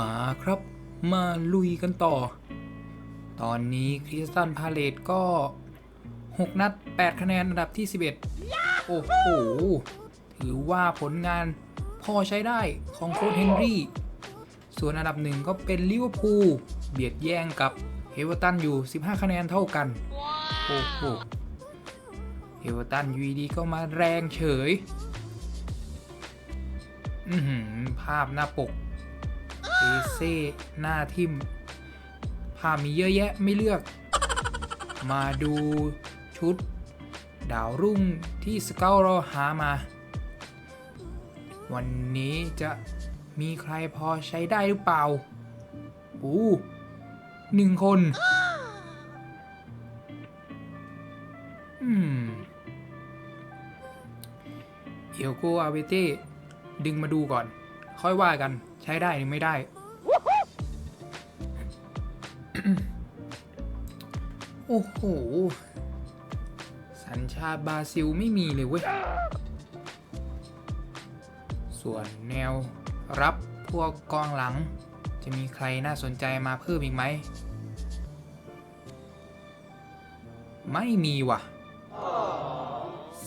มาครับ มาลุยกันต่อ ตอนนี้คริสตันพาเลตก็ 6 นัด 8 คะแนนอันดับที่ 11 โอ้โห ถือว่าผลงานพอใช้ได้ของโค้ชเฮนรี่ ส่วนอันดับหนึ่งก็เป็นลิเวอร์พูลเบียดแย่งกับเฮเวอร์ตันอยู่ 15 คะแนนเท่ากัน โอ้โห เฮเวอร์ตันยูดีก็มาแรงเฉยอืภาพหน้าปก เอเซ่หน้าทิมภาพมีเยอะแยะไม่เลือก มาดูชุด ดาวรุ่งที่สเกลเราหามา วันนี้จะมีใครพอใช้ได้หรือเปล่าอู้หนึ่งคน อืม เอลโกอาเวเต้ดึงมาดูก่อน ค่อยว่ากัน ใช้ได้หรือไม่ได้ โอ้โห สัญชาติบราซิลไม่มีเลยเว้ย ส่วนแนวรับพวกกองหลัง จะมีใครน่าสนใจมาเพิ่มอีกไหม ไม่มีว่ะ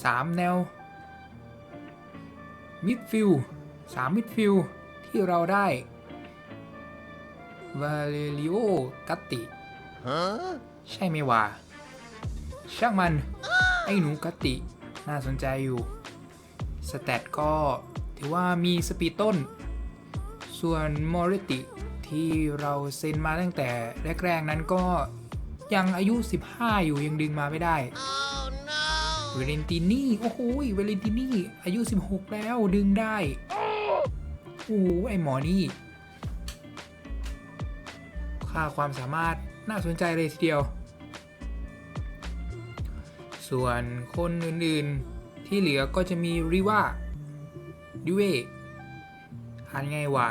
สามแนวมิดฟิลสามมิดฟิล ที่เราได้วาเลริโอกัตติ ใช่ไหมวะช่างมัน ไอ้หนูกัตติ น่าสนใจอยู่ สแตทก็ถือว่ามีสปีดต้น ส่วนมอริติที่เราเซ็นมาตั้งแต่แรกๆนั้นก็ยังอายุ 15 อยู่ยังดึงมาไม่ได้เวเลนตินี่ โอ้โห เวเลนตินี่ อายุ 16 แล้วดึงได้ โอ้ไอหมอนี่ค่าความสามารถน่าสนใจเลยทีเดียว ส่วนคนอื่นๆที่เหลือก็จะมีริว่าดิเวอ่านไงวะ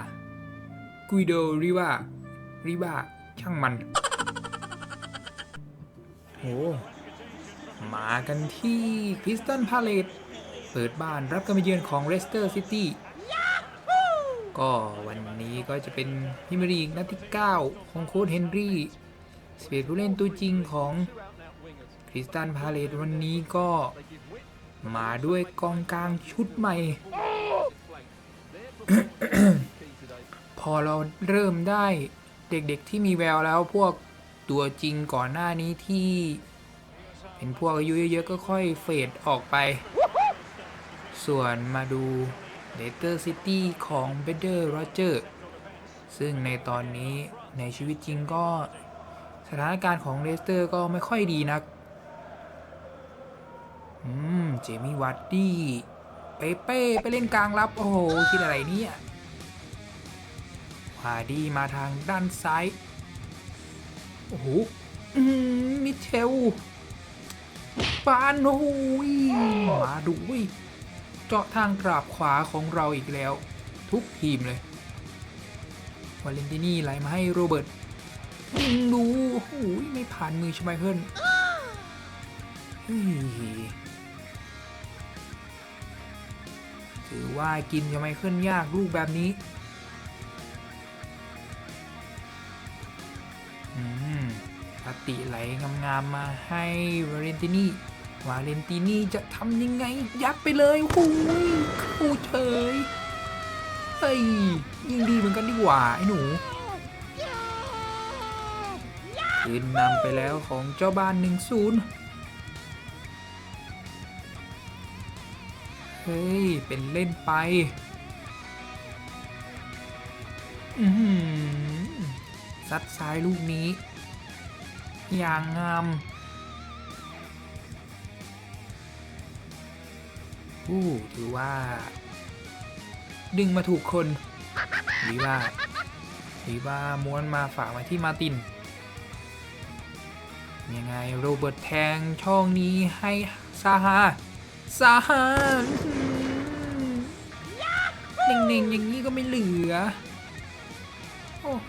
กุยโดริว่าริว่าช่างมันโอ้มากันที่คริสตันพาเลตเปิดบ้านรับการมาเยือนของเรสเตอร์ซิตี้ ก็วันนี้ก็จะเป็นพิมรีกนัดที่ 9 ของโค้ชเฮนรี่สเปซผู้เล่นตัวจริงของคริสตันพาเลตวันนี้ก็มาด้วยกองกลางชุดใหม่ พอเราเริ่มได้เด็กๆที่มีแววแล้วพวกตัวจริงก่อนหน้านี้ที่เป็นพวกอายุเยอะๆก็ค่อยเฟดออกไป ส่วนมาดู เลเตอร์ซิตี้ของเบเดอร์โรเจอร์ซึ่งในตอนนี้ในชีวิตจริงก็สถานการณ์ของเลสเตอร์ก็ไม่ค่อยดีนัก อืม เจมี่วัตดี้เปเป้ไปเล่นกลางรับ โอ้โห คิดอะไรเนี่ยวาดี้มาทางด้านซ้าย โอ้โหมมิเชลปานโอ้ยมาดูเว้ย เจาะทางกราบขวาของเราอีกแล้ว ทุกทีมเลยวาเลนตินี่ไหลมาให้โรเบิร์ตยิงดูโอ้โหไม่ผ่านมือชไมเคิลเฮ้ยถือว่ากินชไมเคิลยากลูกแบบนี้อืมปติไหลงามๆมาให้วาเลนตินี่ วาเลนตินี่จะทำยังไง ยัดไปเลยโอ้ยเข้เฉยเฮ้ยยิงดีเหมือนกันดีกว่า ไอ้หนูคืนนำไปแล้วของเจ้าบ้านหนึ่งศูนย์เฮ้ย เป็นเล่นไป อือหือซัดซ้ายลูกนี้ อย่างงาม อู้ถือว่า ดึงมาถูกคนหรือว่าหรือว่าม้วนมาฝากมาที่มาติน ยังไงโรเบิร์ตแทงช่องนี้ให้ซาฮาซาฮาเน่งๆอย่างนี้ก็ไม่เหลือ โอ้โห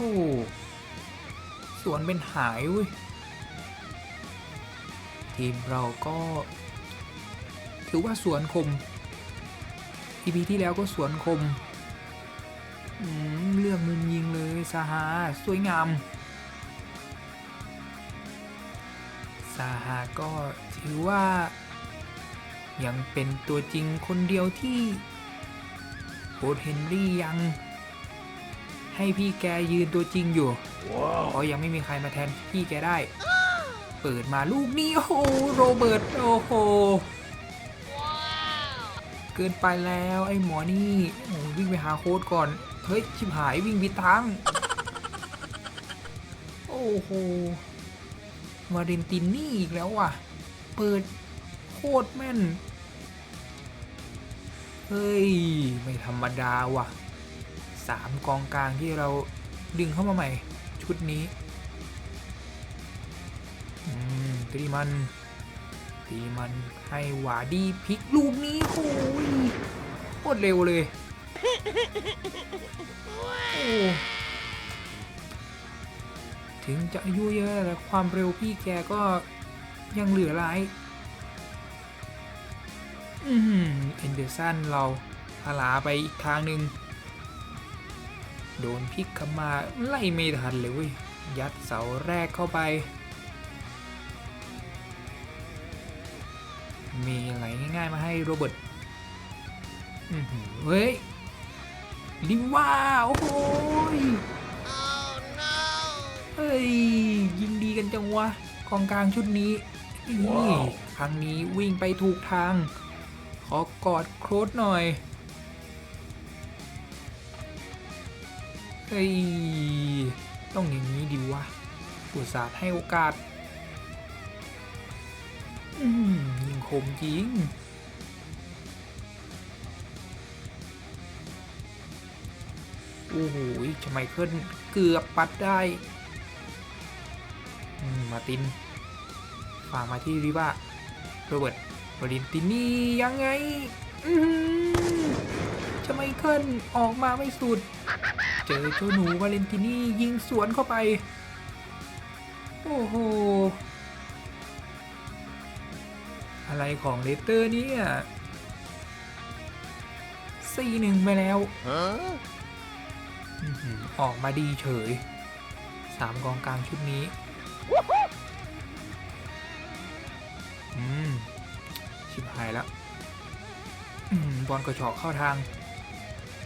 สวนเป็นหายเว้ยทีมเราก็ ถือว่าสวนคมอีพีที่แล้วก็สวนคมอืมเลือกมุมยิงเลยซาฮาสวยงามซาฮาก็ถือว่า ยังเป็นตัวจริงคนเดียวที่โค้ชเฮนรี่ยังให้พี่แกยืนตัวจริงอยู่เพราะยังไม่มีใครมาแทนพี่แกได้ เปิดมาลูกนี้ โอ้โห โรเบิร์ต โอ้โห เกินไปแล้วไอ้หมอนี่โอ้วิ่งไปหาโค้ดก่อน เฮ้ย ชิบหายวิ่งผิดทาง โอ้โห มาเรนตินนี่อีกแล้วว่ะ เปิดโคตรแม่น เฮ้ย ไม่ธรรมดาว่ะสามกองกลางที่เราดึงเข้ามาใหม่ ชุดนี้ อืมตีมัน ตีมันให้หวาดีพลิกลูกนี้โอ้ยโคตรเร็วเลยโอ้ถึงจะอายุเยอะแต่ความเร็วพี่แกก็ยังเหลือหลายอืมเอนเดอร์สันเราพลาไปอีกทางหนึ่งโดนพิกเข้ามาไล่ไม่ทันเลยยัดเสาแรกเข้าไป มีอะไรง่ายๆมาให้โรเบิร์ตเฮ้ยลิว่าโอ้โหเฮ้ย ยิงดีกันจังวะกองกลางชุดนี้นี่ครั้งนี้วิ่งไปถูกทาง ขอกอดโครสหน่อย เฮ้ย ต้องอย่างนี้ดิวะอุตส่าห์ให้โอกาส อืม คมจริงโอ้โหทำไมขึ้นเกือบปัดได้มาตินฝากมาที่ริว่าโรเบิร์ตโรดินตินี่ยังไงอือหือทำไมขึ้นออกมาไม่สุด เจอเจ้าหนูวาเลนตินี่ยิงสวนเข้าไป โอ้โห อะไรของเลสเตอร์เนี่ยสี่หนึ่งไปแล้วอื้อหือออกมาดีเฉยสามกองกลางชุดนี้อืมชิบหายแล้วอืมบอลกระชอกเข้าทาง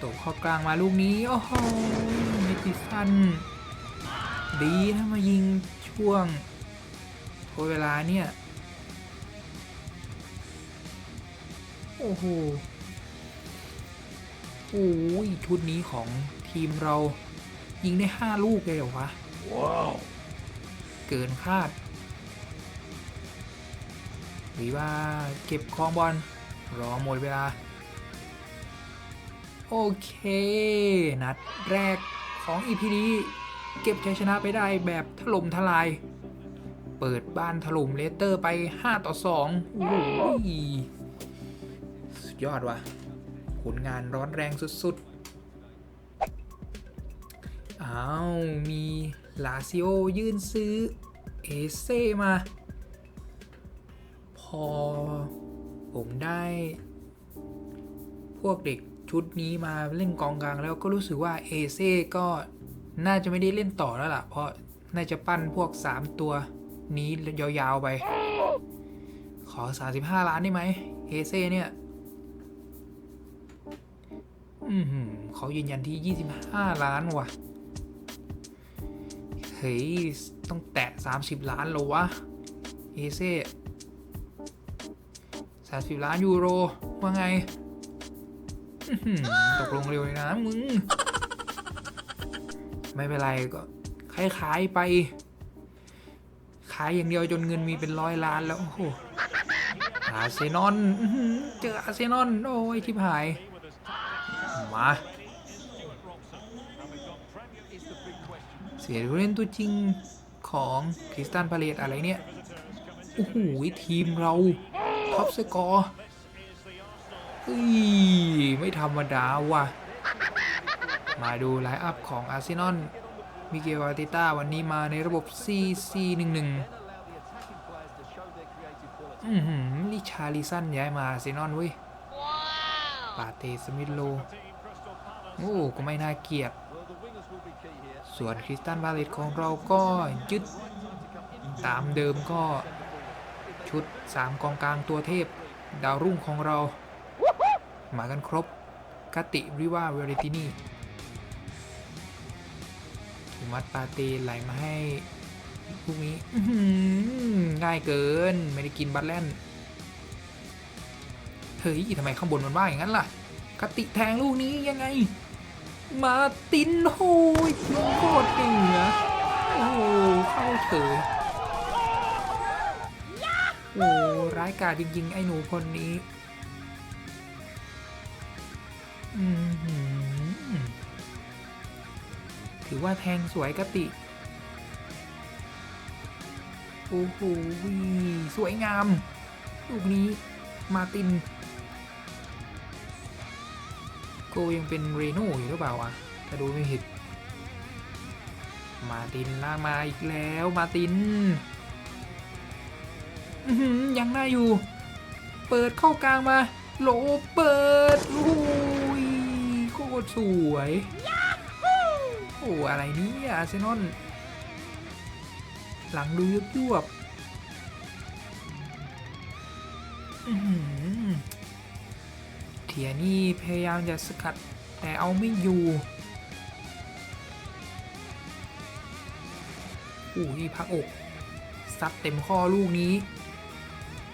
ตกเข้ากลางมาลูกนี้ โอ้โหเมติสันดีนะมายิงช่วงโทษเวลาเนี่ย โอ้โหโอ้ยชุดนี้ของทีมเรายิงได้ 5 ลูกเลยเหรอวะ ว้าว เกินคาดหรือว่าเก็บครองบอล รอหมดเวลา โอเค นัดแรกของ EP นี้เก็บชัยชนะไปได้แบบถล่มทลาย เปิดบ้านถล่มเลสเตอร์ไป 5 ต่อ 2 โอ้โหสุด ยอดว่ะผลงานร้อนแรงสุดๆ อ้าว มีลาซิโอยื่นซื้อ เอเซ่มา พอผมได้ พวกเด็กชุดนี้มาเล่นกองกลางแล้วก็รู้สึกว่าเอเซ่ก็น่าจะไม่ได้เล่นต่อแล้วล่ะ เพราะน่าจะปั้นพวก 3 ตัวนี้ยาวๆไป ขอ 35 ล้านได้ไหมเอเซ่เนี่ย อือหือเขายืนยันที่ 25 ล้านว่ะ เฮ้ย ต้องแตะ 30 ล้านแล้ววะ เอเซ่สามสิบล้านยูโร ว่าไง ตกลงเร็วเลยนะ มึง ไม่เป็นไรก็คล้ายๆไป ขายอย่างเดียวจนเงินมีเป็นร้อยล้านแล้ว โอ้โหอาเซนอลอื้อหือเจออาร์เซนอลโอ้ยทิพหาย มาเสียผู้เล่นตัวจริงของคริสตันพาเลตอะไรเนี่ย โอ้โห ทีมเรา ท็อปสกอร์เฮ้ย ไม่ธรรมดาว่ะ มาดูไลน์อัพของอาร์เซนอลมิเกลอาร์เตต้าวันนี้มาในระบบ 4-4-1-1 อือหือลิชาลิสันย้ายมาอาร์เซนอลเว้ยปาเตสมิธโล โอ้ก็ไม่น่าเกลียด ส่วนคริสตันบาเลตของเราก็ยึดตามเดิมก็ชุด 3 กองกลางตัวเทพ ดาวรุ่งของเรา มากันครบกติริว่าเวริตินีถุมัดปาเตไหลมาให้พวกนี้ง่ายเกินไม่ได้กินบัตแลนเฮ้ยทำไมข้างบนมันว่าอย่างนั้นล่ะกติแทงลูกนี้ยังไง มาตินโหยโคตรเหนือโอ้โหเข้าเถยโอ้ร้ายกาจจริงๆ ไอ้หนูคนนี้ถือว่าแทงสวยกติ โอ้โหสวยงาม ลูกนี้มาติน กยังเป็นเรโน่อยู่หรือเปล่าวะถ้าดูไม่ผิด มาตินลากมาอีกแล้วมาตินยังได้อยู่ เปิดเข้ากลางมา โหลเปิดโอ้ยโคตรสวยโอ้อะไรนี่อาร์เซนอลหลังดูยุบยวบอื สียนี่พยายามจะสกัดแต่เอาไม่อยู่อู้ยพักอกซัดเต็มข้อลูกนี้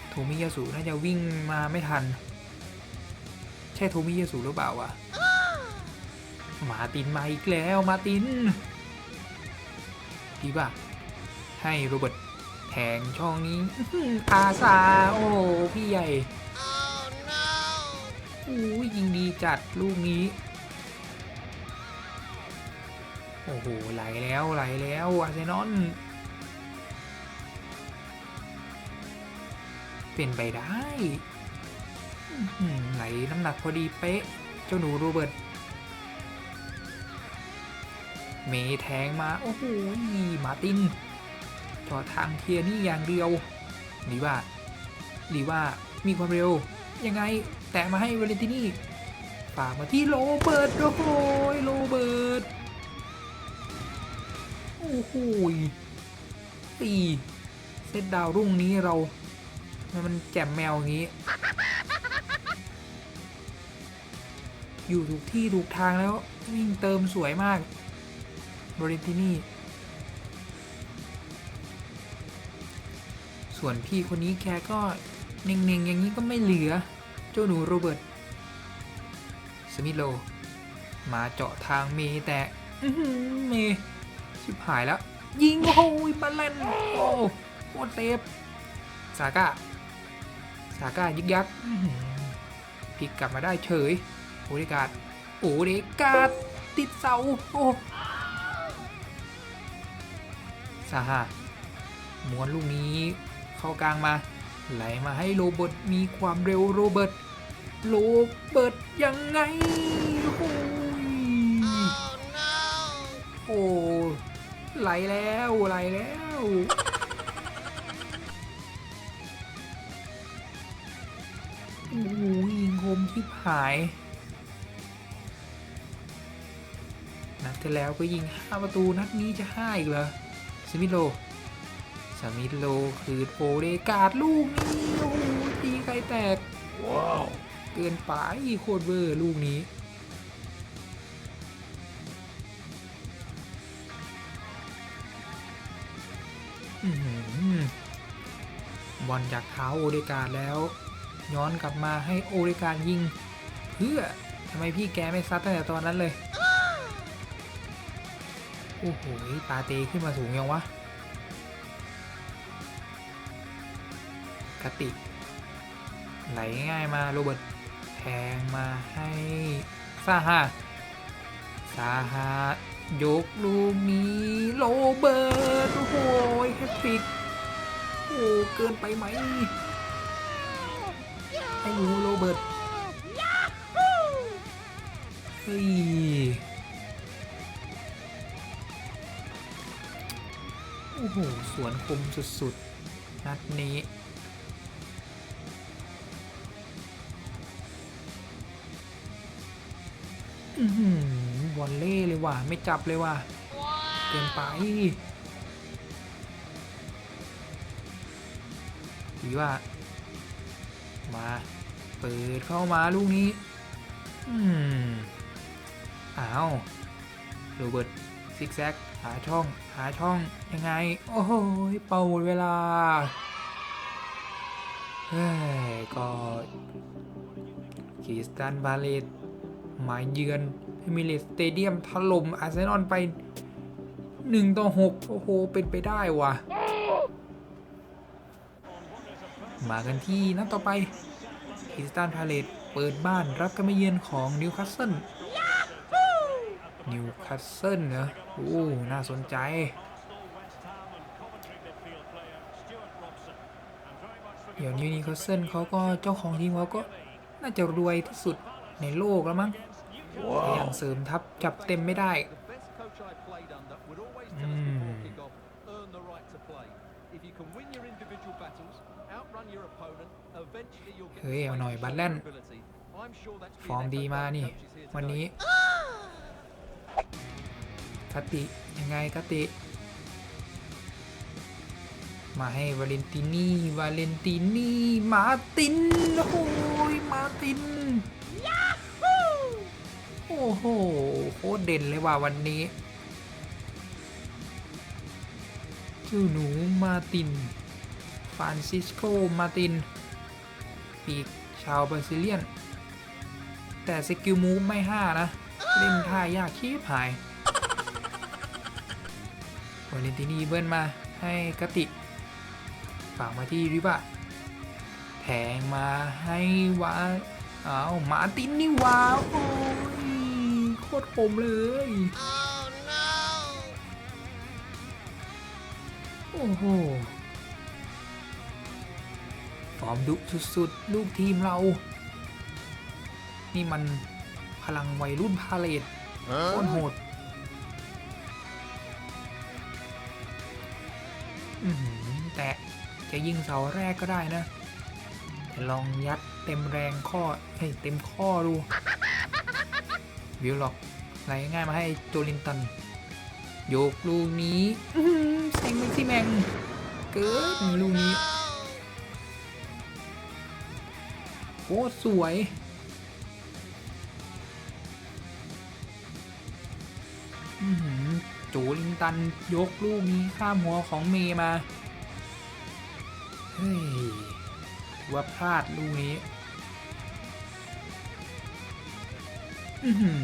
โทมิยาสุน่าจะวิ่งมาไม่ทัน ใช่โทมิยาสุหรือเปล่าวะมาตินมาอีกแล้วมาติน ดีป่ะ ให้โรเบิร์ตแทงช่องนี้อื้อหืออาซาโอ้พี่ใหญ่ อู้ยิงดีจัดลูกนี้ โอ้โห ไหลแล้วไหลแล้วอาร์เซนอลเป็นไปได้ไหลน้ำหนักพอดีเป๊ะ เจ้าหนูโรเบิร์ตเมแทงมา โอ้โหมาตินจอดทางเทียนี่อย่างเดียวหรือว่าหรือว่ามีความเร็ว ยังไง แตะมาให้เวเลนตินี่ฝากมาที่โรเบิร์ตโอ้โหโรเบิร์ตโอ้โหตีเซตดาวรุ่งนี้เรามันแจ่มแมวอย่างนี้ อยู่ถูกที่ถูกทางแล้ววิ่งเติมสวยมากบริตินี่ ส่วนพี่คนนี้แกก็เน่งๆอย่างนี้ก็ไม่เหลือ เจ้าหนูโรเบิร์ต สมิธโล มาเจาะทางเมย์แต่เมย์ชิบหายแล้ว ยิง โอ้โหบัลเลนโอ้โคตรเซฟสาก้าสาก้ายึกยักพลิกกลับมาได้เฉยโอเดกาดโอเดกาดติดเสา โอ้ซาฮาม้วนลูกนี้เข้ากลางมา ไหลมาให้โรเบิร์ตมีความเร็วโรเบิร์ต โรเบิร์ตยังไงโอ้ยโอ้ไหลแล้วไหลแล้วโอ้โหยิงคมที่หายนัดที่แล้วก็ยิง5ประตูนัดนี้จะ5อีกเหรอสมิธโลสมิธโลคือโอเดกาดลูกนี้โอ้โหตีใครแตก ว้าว เกินไปโคตรเวอร์ลูกนี้ บอลจากเท้าโอเดกาแล้ว ย้อนกลับมาให้โอเดกายิง เพื่อทำไมพี่แกไม่ซัดตั้งแต่ตอนนั้นเลย โอ้โหปาเตขึ้นมาสูงยังวะกติกไหลง่ายมาโรเบิร์ต งมาให้ซาฮาซาฮายกลูกนี้โรเบิร์ตโอ้โหแฮตทริกโอ้เกินไปไหมไอ้หนูโรเบิร์ตเฮ้ยโอ้โห สวนคมสุด ๆ นัดนี้ อือหือบอลเล่เลยว่ะไม่จับเลยว่ะเกินไปหรือว่า มาเปิดเข้ามาลูกนี้ อืมอ้าวโรเบิร์ตซิกแซกหาช่อง หาช่อง ยังไง โอ้โหเป่าหมดเวลา เฮ้ย ก็คริสตันบาเลต มาเยือนเอมิเรตสเตเดียมถล่มอาร์เซนอลไป 1 ต่อ 6 โอ้โห เป็นไปได้ว่ะ มากันที่นัดต่อไปคริสตันพาเลตเปิดบ้านรับการมาเยือนของนิวคาสเซิลนิวคาสเซิลเนอะโอ้ น่าสนใจเดี๋ยวนิวคาสเซิลเขาก็เจ้าของทีมเขาก็น่าจะรวยที่สุด ในโลกแล้วมั้งแต่ยังเสริมทัพจับเต็มไม่ได้ The best coach I played under would always Mm. tell us before kick-off, earn the right to play. If you can win your individual battles, outrun your opponent, eventually you'll get เฮ้ย the เอาหน่อย space บั to ต show แลน your ability. I'm sure that's ฟอร์ม been ดี echoed มา by the นี่ coaches here วัน today. นี้คติยังไงคติ มาให้วาเลนตินี่ วาเลนตินี่ มาร์ติน โอ้โหมาร์ตินโอ้โหโคตรเด่นเลยว่ะวันนี้เจ้าหนูมาตินฟรานซิสโกมาติน ปีกชาวบราซิเลียน แต่สกิลมูฟไม่ห้านะ เล่นท่ายากชีพหายวาเลนตินีเบิ้ลมาให้กติฝากมาที่ริบะแทงมาให้วาอ้าวมาตินนี่ว้าวโอ้ ตรผมเลย โอ้โห ฟอร์มดุสุดๆ ลูกทีมเรา นี่มันพลังวัยรุ่นพาเลตโคตรโหดอื้อหือแต่จะยิงเสาแรกก็ได้นะ แต่ลองยัดเต็มแรงข้อให้ยเต็มข้อดู วิวหรอกไหลง่ายมาให้โจลินตัน โยกลูกนี้อื้อหือเซ็งไปที่แมง เกิดลูกนี้โคตรสวยอื้อหือโจลิงตันยกลูกนี้ข้ามหัวของเมย์มา เฮ้ยถือว่าพลาดลูกนี้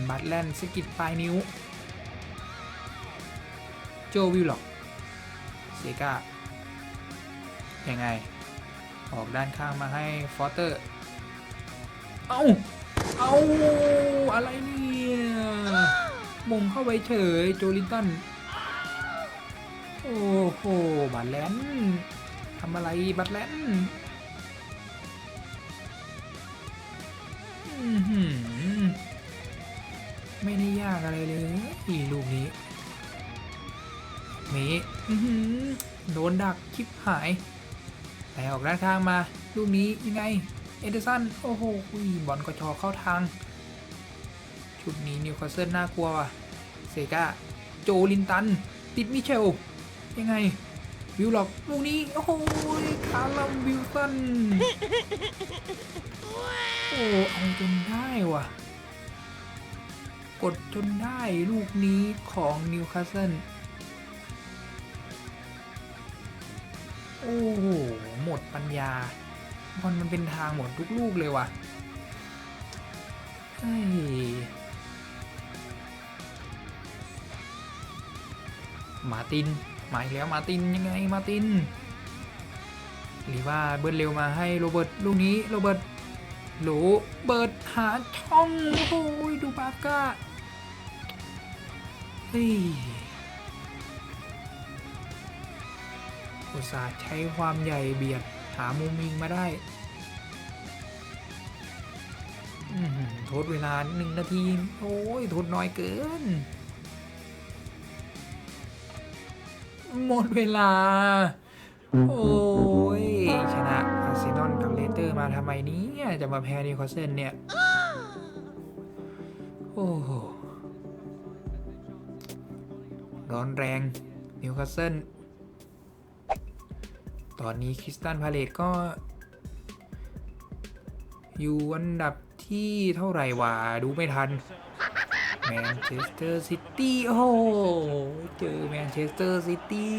บัตแลนด์สกิดปลายนิ้ว โจวิลล็อกเซกายังไง ออกด้านข้างมาให้ฟอสเตอร์ เอาเอาอะไรเนี่ยมงเข้าไปเฉยโจลินตัน โอ้โห บัตแลนทำอะไรบัตแลนอื้อหือ ไม่ได้ยากอะไรเลยอีลูกนี้เมโดนดักคลิปหายแต่ออกด้านข้างมา ลูกนี้ยังไง เอเดอร์สัน โอ้โหบอลกระชอเข้าทาง ชุดนี้นิวคาสเซิลน่ากลัวว่ะ เซกาโจลินตัน ติดมิเชล ยังไง วิวหลอกลูกนี้ โอ้โหคาร์ลัมวิลสัน โอ้เอาจนได้ว่ะ กดจนได้ลูกนี้ของนิวคาสเซิลโอ้โห หมดปัญญาบอลมันเป็นทางหมดทุกลูกเลยว่ะเฮ้ยมาติน มาอีกแล้วมาตินยังไงมาติน หรือว่าเบิร์ดเร็วมาให้โรเบิร์ตลูกนี้โรเบิร์ตโหลเบิร์ดหาช่องโอ้โหดูบาก้า เฮ้ยอุตส่าห์ใช้ความใหญ่เบียด หามุมยิงมาได้ทดเวลาหนึ่งนาที โอ้ยทดน้อยเกิน หมดเวลา โอ้ย ชนะอาร์เซนอลกับเลสเตอร์มาทำไมนี้จะมาแพ้นิวคาสเซิลเนี่ย โอ้โห ร้อนแรงนิวคาสเซิลตอนนี้คริสตันพาเลตก็ อยู่อันดับที่เท่าไหร่วะดูไม่ทันแมนเชสเตอร์ซิตี้โอ้โหเจอแมนเชสเตอร์ซิตี้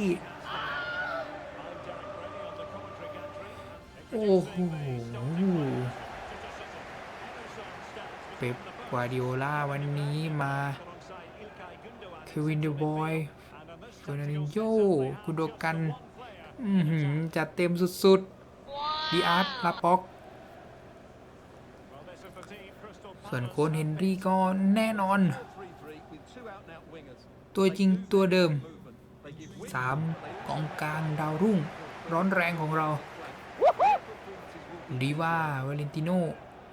โอ้โหเป๊ปกวาดิโอลาวันนี้มา เควินเดบอยเฟอร์นันโยกุโดกันอือหือจัดเต็มสุดๆดีอาร์ตลาป็อก ส่วนโคนเฮนรี่ก็แน่นอน ตัวจริงตัวเดิม 3 กองกลางดาวรุ่ง ร้อนแรงของเราดีว่าวาเลนติโน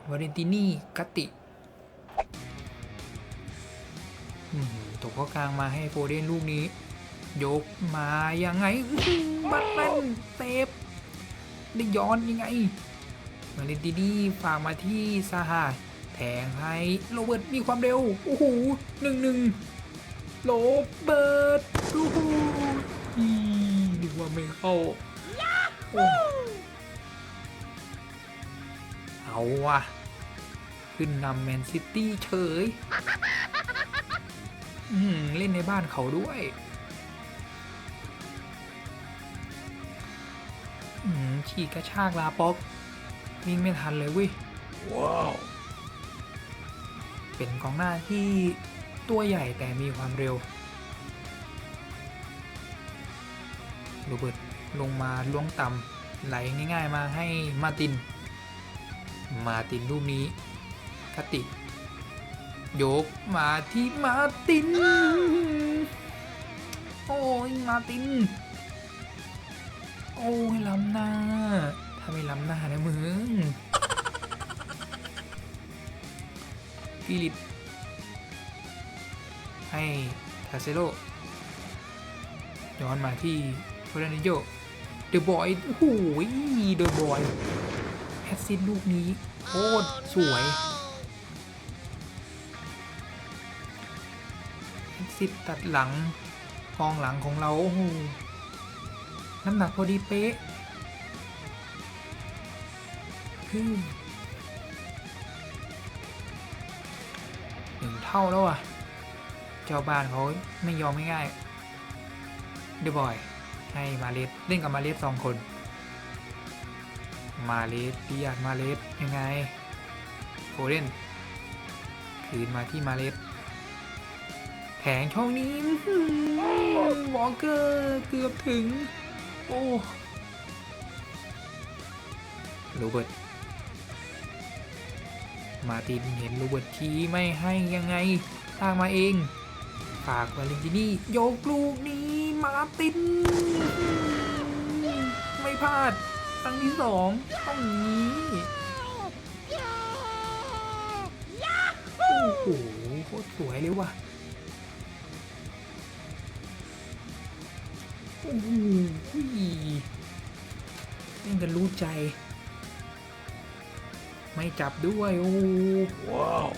วาเลนตินีกติ ตกข้อกลางมาให้โฟเดนลูกนี้ ยกมายังไงบัตแมนเซฟได้ย้อนยังไงวาเลนตินีฝากมาที่ซาฮาแทงให้โรเบิร์ตมีความเร็ว โอ้โหหนึ่งหนึ่งโรเบิร์ตโอ้โหอีนึกว่าไม่เข้าเอาว่ะ ขึ้นนำแมนซิตี้เฉย เล่นในบ้านเขาด้วยอืมฉีกกระชากลาป๊อกวิ่งไม่ทันเลยเว้ยว้าว เป็นกองหน้าที่ตัวใหญ่แต่มีความเร็วโรเบิร์ตลงมาล้วงต่ำไหลง่ายๆมาให้มาร์ติน มาร์ตินรูปนี้คติโยกมาที่มาติน โอ้ยมาติน โอ้ยล้ำหน้า ถ้าไม่ล้ำหน้านะมึงฟิลิป ให้คาเซโลย้อนมาที่เฟรนิโยเดอะบอยโอ้โหเดอะบอยแอสซิดลูกนี้โคตรสวย ซิดตัดหลังกองหลังของเราโอ้โหน้ำหนักพอดีเป๊ะฮึ่มหนึ่งเท่าแล้วอะ เจ้าบ้านเขาไม่ยอมไม่ง่ายเดบอย ให้มาเลสเล่นกับมาเลสสองคน มาเลสปียดมาเลสยังไงโฟเดนคืนมาที่มาเลส แผงช่องนี้อื้อหือวอลเกอร์เกือบถึง โอ้โรเบิร์ตมาร์ตินเห็นโรเบิร์ตทีไม่ให้ยังไงตามมาเอง ฝากวาเลนตินี่โยกลูกนี้มาร์ติน ไม่พลาดครั้งที่สองต้องนี้โอ้โหโคตรสวยเลยว่ะ โอ้โหเล่กันรู้ใจ ไม่จับด้วย โอ้โหว้าว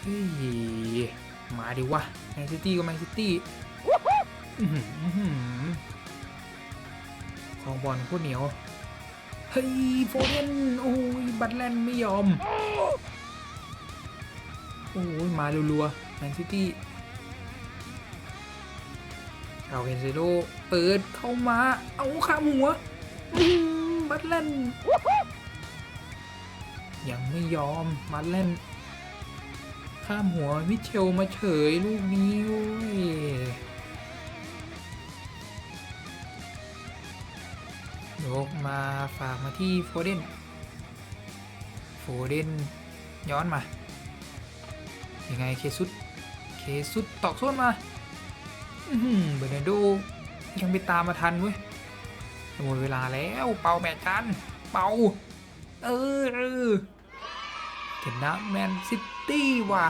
เฮ้ยมาดิวะแมนซิตี้ก็แมนซิตี้อื้อหืออื้อหือของบอลโคตรเหนียว เฮ้ย โฟเดนโอ้ย บัตแลนด์ไม่ยอม โอ้ย มารัวๆแมนซิตี้ เอาเฮนเซโลเปิดเข้ามา เอาข้ามหัวบัตแลนยังไม่ยอมบัตแลนข้ามหัวมิเชลมาเฉยลูกนี้โว้ยยกมาฝากมาที่โฟเดนโฟเดนย้อนมา ยังไงเคซุด เคซุดตอกส้นมา เบอร์นาร์โดยังไปตามมาทันเว้ยหมดเวลาแล้วเป่าแมตช์กัน เป่า เออเออชนะแมนซิตี้ว่ะ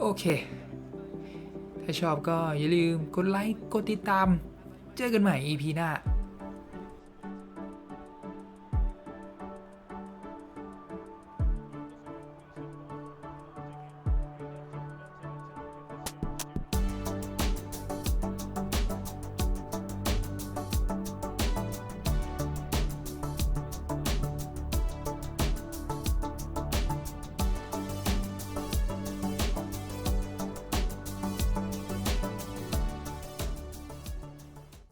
โอเค ถ้าชอบก็อย่าลืมกดไลค์ กดติดตาม เจอกันใหม่ EP หน้า